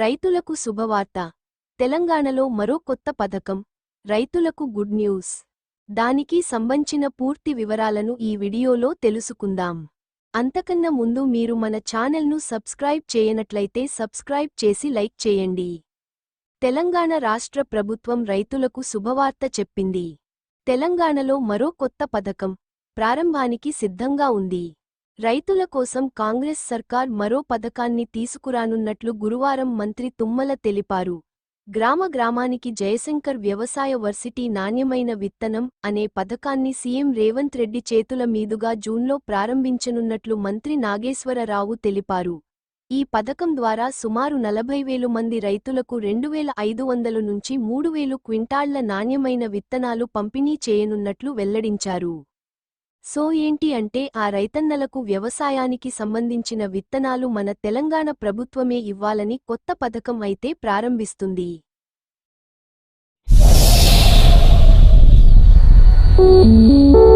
రైతులకు శుభవార్త. తెలంగాణలో మరో కొత్త పథకం రైతులకు గుడ్ న్యూస్. దానికి సంబంధించిన పూర్తి వివరాలను ఈ వీడియోలో తెలుసుకుందాం. అంతకన్నా ముందు మీరు మన ఛానల్ను సబ్స్క్రైబ్ చేయనట్లయితే సబ్స్క్రైబ్ చేసి లైక్ చేయండి. తెలంగాణ రాష్ట్ర ప్రభుత్వం రైతులకు శుభవార్త చెప్పింది. తెలంగాణలో మరో కొత్త పథకం ప్రారంభానికి సిద్ధంగా ఉంది. రైతుల కోసం కాంగ్రెస్ సర్కార్ మరో పథకాన్ని తీసుకురానున్నట్లు గురువారం మంత్రి తుమ్మల తెలిపారు. గ్రామ గ్రామానికి జయశంకర్ వ్యవసాయ వర్సిటీ నాణ్యమైన విత్తనం అనే పథకాన్ని సీఎం రేవంత్ రెడ్డి చేతుల మీదుగా జూన్లో ప్రారంభించనున్నట్లు మంత్రి నాగేశ్వరరావు తెలిపారు. ఈ పథకం ద్వారా సుమారు నలభై వేలు మంది రైతులకు రెండు వేల ఐదు వందల నుంచి మూడు వేలు క్వింటాళ్ళ నాణ్యమైన విత్తనాలు పంపిణీ చేయనున్నట్లు వెల్లడించారు. సో ఏంటి అంటే ఆ రైతన్నలకు వ్యవసాయానికి సంబంధించిన విత్తనాలు మన తెలంగాణ ప్రభుత్వమే ఇవ్వాలని కొత్త పథకం అయితే ప్రారంభిస్తుంది Thank you.